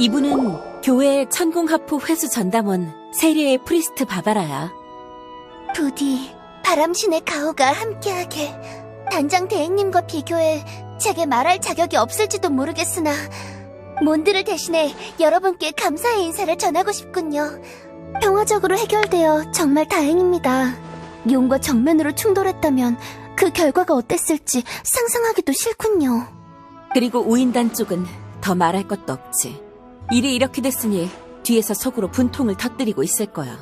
이분은 교회 천공하프 회수 전담원 세리의 프리스트 바바라야. 부디 바람신의 가호가 함께하게 단장 대행님과 비교해 제게 말할 자격이 없을지도 모르겠으나 몬드를 대신해 여러분께 감사의 인사를 전하고 싶군요. 평화적으로 해결되어 정말 다행입니다. 용과 정면으로 충돌했다면 그 결과가 어땠을지 상상하기도 싫군요. 그리고 우인단 쪽은 더 말할 것도 없지. 일이 이렇게 됐으니 뒤에서 속으로 분통을 터뜨리고 있을 거야.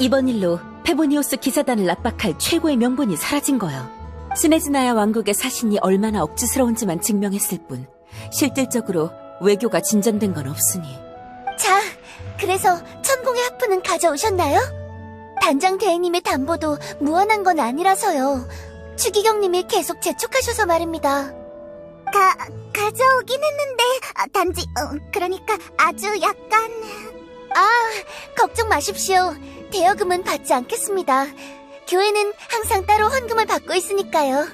이번 일로 페보니오스 기사단을 압박할 최고의 명분이 사라진 거야. 스네즈나야 왕국의 사신이 얼마나 억지스러운지만 증명했을 뿐 실질적으로 외교가 진전된 건 없으니. 자, 그래서 천공의 하프는 가져오셨나요? 단장 대행님의 담보도 무한한 건 아니라서요. 추기경님이 계속 재촉하셔서 말입니다. 가, 가져오긴 했는데, 아, 단지, 어, 그러니까 아주 약간... 아, 걱정 마십시오. 대여금은 받지 않겠습니다. 교회는 항상 따로 헌금을 받고 있으니까요.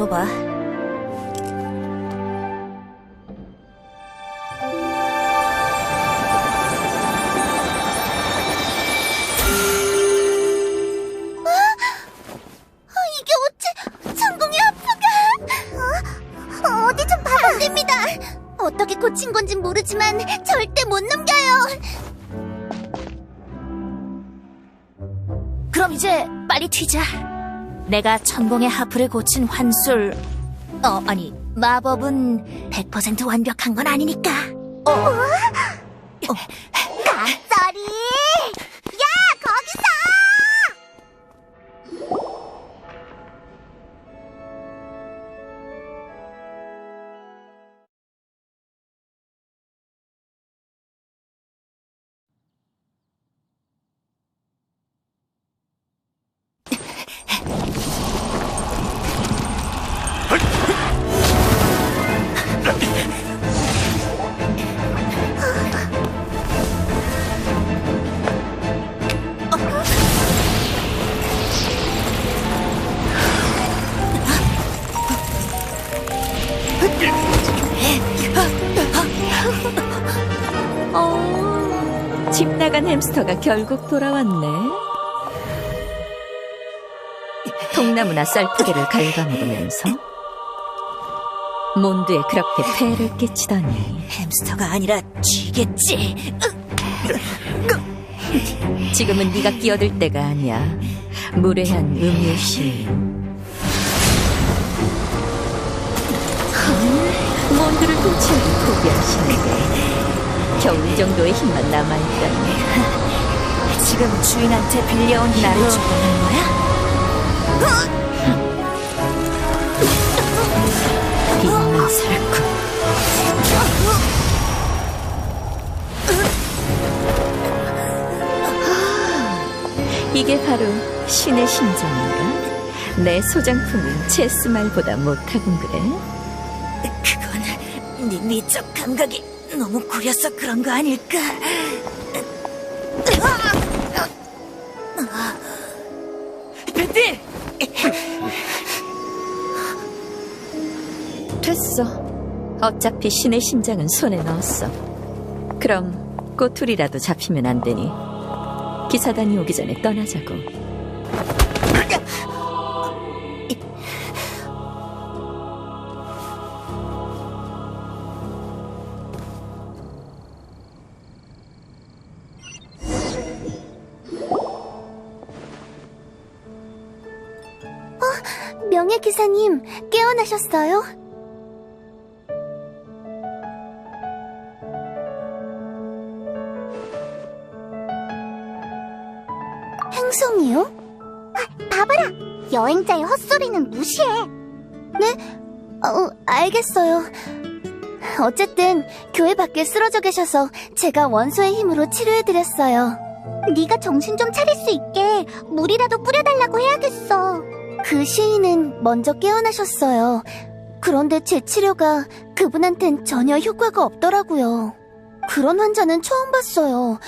하프 내가 천공의 하프를 고친 환술, 어, 아니, 마법은 100% 완벽한 건 아니니까. 깜 햄스터가 결국 돌아왔네. 통나무나 썰풀이를 갉아먹으면서 몬드에 그렇게 폐해를 끼치다니. 햄스터가 아니라 쥐겠지. 지금은 네가 끼어들 때가 아니야. 무례한 음유시. 몬드를 통치하기 포기하시는데 겨우 이 정도의 힘만 남아있다니. 지금 주인한테 빌려온 나를 죽어낸 거야? 빛만 살고 이게 바로 신의 심정인가? 내 소장품은 체스 말보다 못하군 그래? 그건 네 미적 감각이 너무 구려서 그런 거 아닐까? 베티! 됐어. 어차피 신의 심장은 손에 넣었어. 그럼 꼬투리라도 잡히면 안 되니 기사단이 오기 전에 떠나자고. 명예기사님, 깨어나셨어요? 행성이요? 바바라! 여행자의 헛소리는 무시해! 네? 어, 알겠어요. 어쨌든 교회 밖에 쓰러져 계셔서 제가 원소의 힘으로 치료해드렸어요. 네가 정신 좀 차릴 수 있게 물이라도 뿌려달라고 해야겠어. 그 시인은 먼저 깨어나셨어요. 그런데 제 치료가 그분한텐 전혀 효과가 없더라고요. 그런 환자는 처음 봤어요.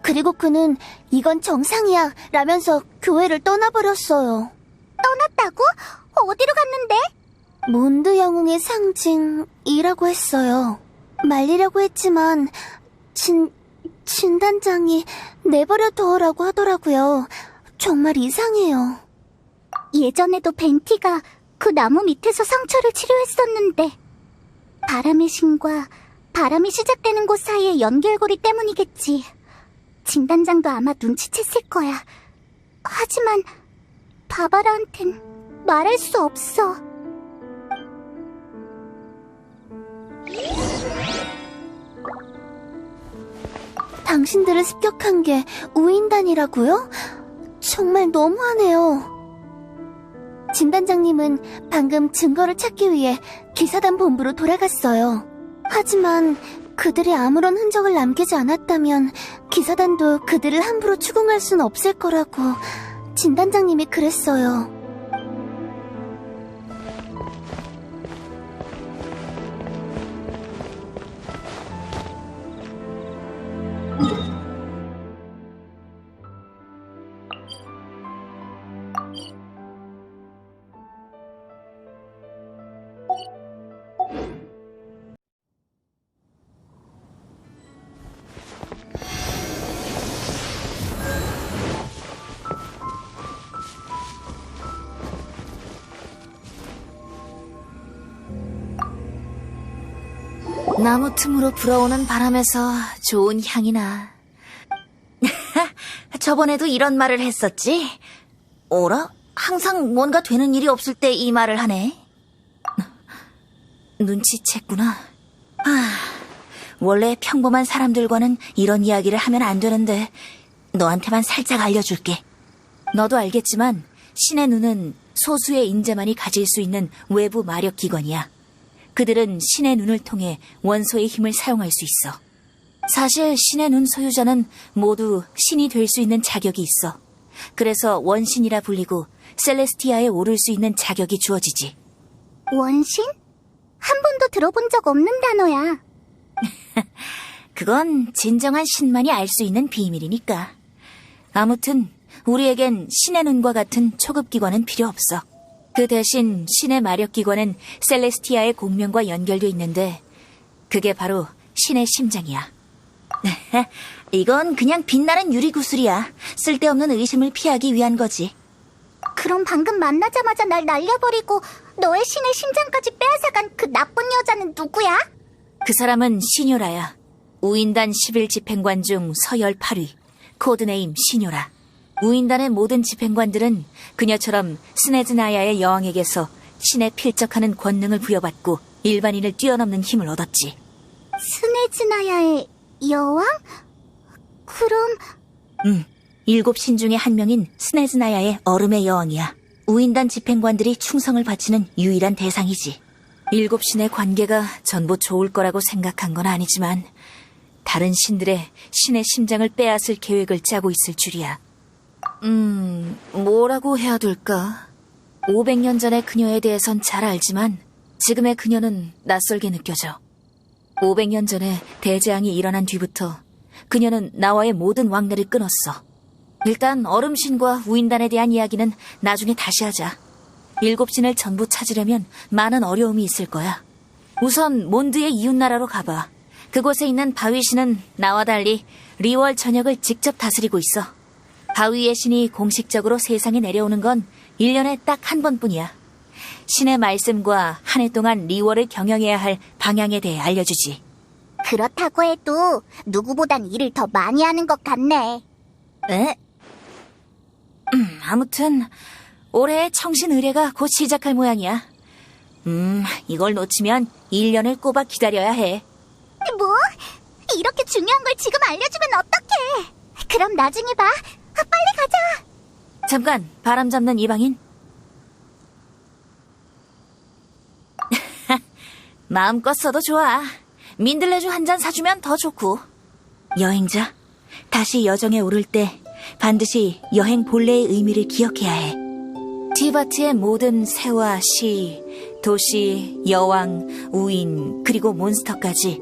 그리고 그는 이건 정상이야 라면서 교회를 떠나버렸어요. 떠났다고? 어디로 갔는데? 몬드 영웅의 상징이라고 했어요. 말리려고 했지만 진 진단장이 내버려 둬라고 하더라고요. 정말 이상해요. 예전에도 벤티가 그 나무 밑에서 상처를 치료했었는데 바람의 신과 바람이 시작되는 곳 사이의 연결고리 때문이겠지. 진단장도 아마 눈치챘을 거야. 하지만 바바라한텐 말할 수 없어. 당신들을 습격한 게 우인단이라고요? 정말 너무하네요. 진단장님은 방금 증거를 찾기 위해 기사단 본부로 돌아갔어요. 하지만 그들이 아무런 흔적을 남기지 않았다면 기사단도 그들을 함부로 추궁할 순 없을 거라고 진단장님이 그랬어요. 나무 틈으로 불어오는 바람에서 좋은 향이 나. 저번에도 이런 말을 했었지? 어라? 항상 뭔가 되는 일이 없을 때 이 말을 하네. 눈치챘구나. 아, 원래 평범한 사람들과는 이런 이야기를 하면 안 되는데, 너한테만 살짝 알려줄게. 너도 알겠지만, 신의 눈은 소수의 인재만이 가질 수 있는 외부 마력 기관이야. 그들은 신의 눈을 통해 원소의 힘을 사용할 수 있어. 사실 신의 눈 소유자는 모두 신이 될 수 있는 자격이 있어. 그래서 원신이라 불리고 셀레스티아에 오를 수 있는 자격이 주어지지. 원신? 한 번도 들어본 적 없는 단어야. 그건 진정한 신만이 알 수 있는 비밀이니까. 아무튼 우리에겐 신의 눈과 같은 초급 기관은 필요 없어. 그 대신 신의 마력 기관은 셀레스티아의 공명과 연결돼 있는데 그게 바로 신의 심장이야. 이건 그냥 빛나는 유리 구슬이야. 쓸데없는 의심을 피하기 위한 거지. 그럼 방금 만나자마자 날 날려버리고 너의 신의 심장까지 빼앗아간 그 나쁜 여자는 누구야? 그 사람은 시뇨라야. 우인단 11집행관 중 서열 8위. 코드네임 시뇨라. 우인단의 모든 집행관들은 그녀처럼 스네즈나야의 여왕에게서 신에 필적하는 권능을 부여받고 일반인을 뛰어넘는 힘을 얻었지. 스네즈나야의 여왕? 그럼 응. 일곱 신 중에 한 명인 스네즈나야의 얼음의 여왕이야. 우인단 집행관들이 충성을 바치는 유일한 대상이지. 일곱 신의 관계가 전부 좋을 거라고 생각한 건 아니지만 다른 신들의 신의 심장을 빼앗을 계획을 짜고 있을 줄이야. 음, 뭐라고 해야 될까? 500년 전의 그녀에 대해선 잘 알지만 지금의 그녀는 낯설게 느껴져. 500년 전에 대재앙이 일어난 뒤부터 그녀는 나와의 모든 왕래를 끊었어. 일단 얼음신과 우인단에 대한 이야기는 나중에 다시 하자. 일곱 신을 전부 찾으려면 많은 어려움이 있을 거야. 우선 몬드의 이웃나라로 가봐. 그곳에 있는 바위신은 나와 달리 리월 전역을 직접 다스리고 있어. 바위의 신이 공식적으로 세상에 내려오는 건 1년에 딱 한 번뿐이야. 신의 말씀과 한 해 동안 리월을 경영해야 할 방향에 대해 알려주지. 그렇다고 해도 누구보단 일을 더 많이 하는 것 같네. 에? 음, 아무튼 올해 청신 의례가 곧 시작할 모양이야. 음, 이걸 놓치면 1년을 꼬박 기다려야 해. 뭐? 이렇게 중요한 걸 지금 알려주면 어떡해? 그럼 나중에 봐. 아, 빨리 가자. 잠깐, 바람 잡는 이방인. 마음껏 써도 좋아. 민들레주 한 잔 사주면 더 좋고. 여행자, 다시 여정에 오를 때 반드시 여행 본래의 의미를 기억해야 해. 티바트의 모든 새와 시, 도시, 여왕, 우인, 그리고 몬스터까지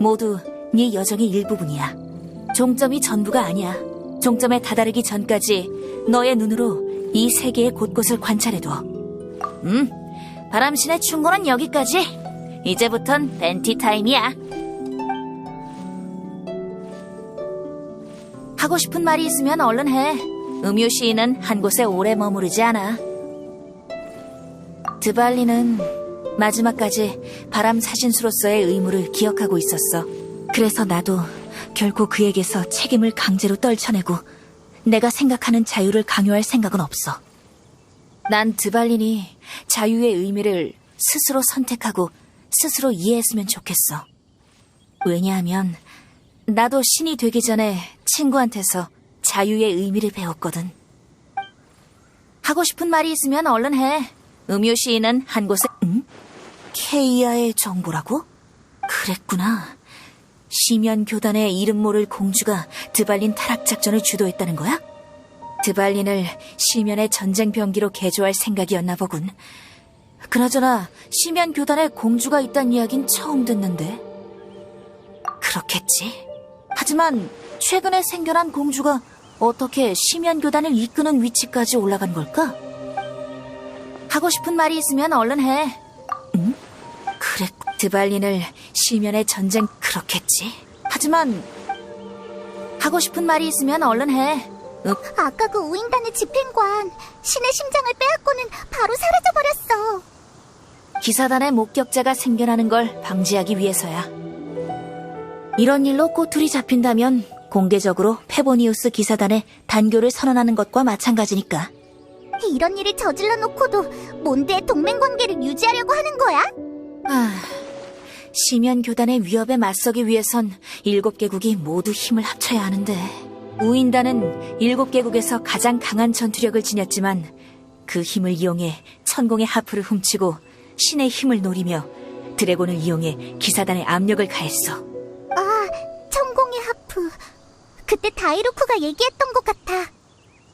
모두 네 여정의 일부분이야. 종점이 전부가 아니야. 종점에 다다르기 전까지 너의 눈으로 이 세계의 곳곳을 관찰해둬. 음, 바람신의 충고는 여기까지. 이제부턴 벤티 타임이야. 하고 싶은 말이 있으면 얼른 해. 음유 시인은 한 곳에 오래 머무르지 않아. 드발리는 마지막까지 바람 사신수로서의 의무를 기억하고 있었어. 그래서 나도 결코 그에게서 책임을 강제로 떨쳐내고 내가 생각하는 자유를 강요할 생각은 없어. 난 드발린이 자유의 의미를 스스로 선택하고 스스로 이해했으면 좋겠어. 왜냐하면 나도 신이 되기 전에 친구한테서 자유의 의미를 배웠거든. 하고 싶은 말이 있으면 얼른 해. 음유 시인은 한 곳에, 응? 케이아의 정보라고? 그랬구나. 시면 교단의 이름 모를 공주가 드발린 타락 작전을 주도했다는 거야? 드발린을 시면의 전쟁 병기로 개조할 생각이었나 보군. 그나저나 시면 교단에 공주가 있다는 이야긴 처음 듣는데. 그렇겠지. 하지만 최근에 생겨난 공주가 어떻게 시면 교단을 이끄는 위치까지 올라간 걸까? 하고 싶은 말이 있으면 얼른 해. 응? 그래, 드발린을 시면의 전쟁 그렇겠지. 하지만 하고 싶은 말이 있으면 얼른 해. 응? 아까 그 우인단의 집행관 신의 심장을 빼앗고는 바로 사라져버렸어. 기사단의 목격자가 생겨나는 걸 방지하기 위해서야. 이런 일로 꼬투리 잡힌다면 공개적으로 페보니우스 기사단의 단교를 선언하는 것과 마찬가지니까. 이런 일을 저질러 놓고도 몬드의 동맹 관계를 유지하려고 하는 거야? 아, 시면 교단의 위협에 맞서기 위해선 일곱 개국이 모두 힘을 합쳐야 하는데 우인단은 일곱 개국에서 가장 강한 전투력을 지녔지만 그 힘을 이용해 천공의 하프를 훔치고 신의 힘을 노리며 드래곤을 이용해 기사단의 압력을 가했어. 아, 천공의 하프. 그때 다이로쿠가 얘기했던 것 같아.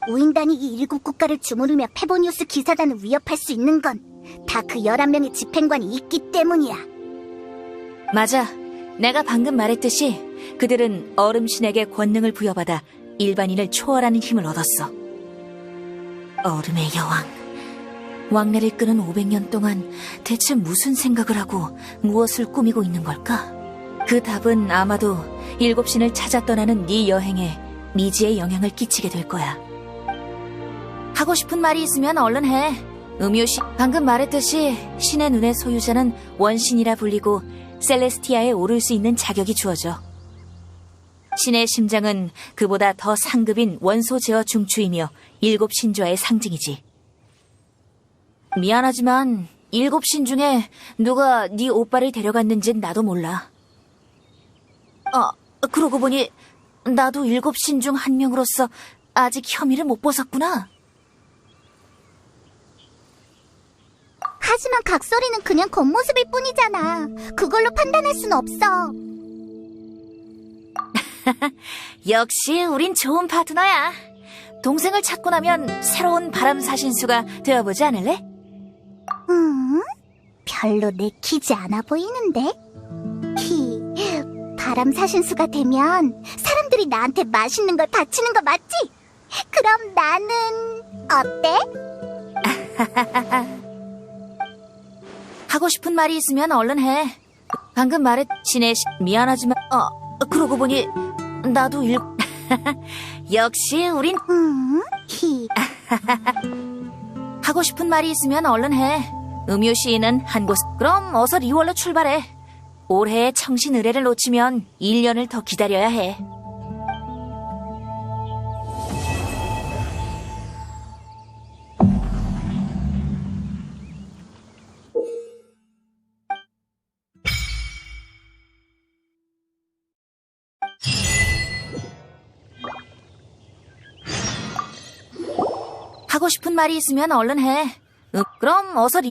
우인단이 이 일곱 국가를 주무르며 페보니우스 기사단을 위협할 수 있는 건 다 그 열한 명의 집행관이 있기 때문이야. 맞아. 내가 방금 말했듯이 그들은 얼음신에게 권능을 부여받아 일반인을 초월하는 힘을 얻었어. 얼음의 여왕. 왕래를 끄는 500년 동안 대체 무슨 생각을 하고 무엇을 꾸미고 있는 걸까? 그 답은 아마도 일곱 신을 찾아 떠나는 네 여행에 미지의 영향을 끼치게 될 거야. 하고 싶은 말이 있으면 얼른 해. 음유신 방금 말했듯이 신의 눈의 소유자는 원신이라 불리고 셀레스티아에 오를 수 있는 자격이 주어져. 신의 심장은 그보다 더 상급인 원소 제어 중추이며 일곱 신좌의 상징이지. 미안하지만 일곱 신 중에 누가 네 오빠를 데려갔는진 나도 몰라. 아, 그러고 보니 나도 일곱 신 중 한 명으로서 아직 혐의를 못 벗었구나. 하지만 각설이는 그냥 겉모습일 뿐이잖아. 그걸로 판단할 순 없어. 역시 우린 좋은 파트너야. 동생을 찾고 나면 새로운 바람 사신수가 되어보지 않을래? 음? 별로 내키지 않아 보이는데? 히, 바람 사신수가 되면 사람들이 나한테 맛있는 걸 바치는 거 맞지? 그럼 나는 어때? 하고 싶은 말이 있으면 얼른 해. 방금 말했 신의 시- 미안하지만 어 그러고 보니 나도 일 역시 우린 음? 히, 하고 싶은 말이 있으면 얼른 해. 음유 시인은 한 곳. 그럼 어서 리월로 출발해. 올해의 청신 의뢰를 놓치면 1년을 더 기다려야 해. 싶은 말이 있으면 얼른 해. 응, 그럼 어서 리...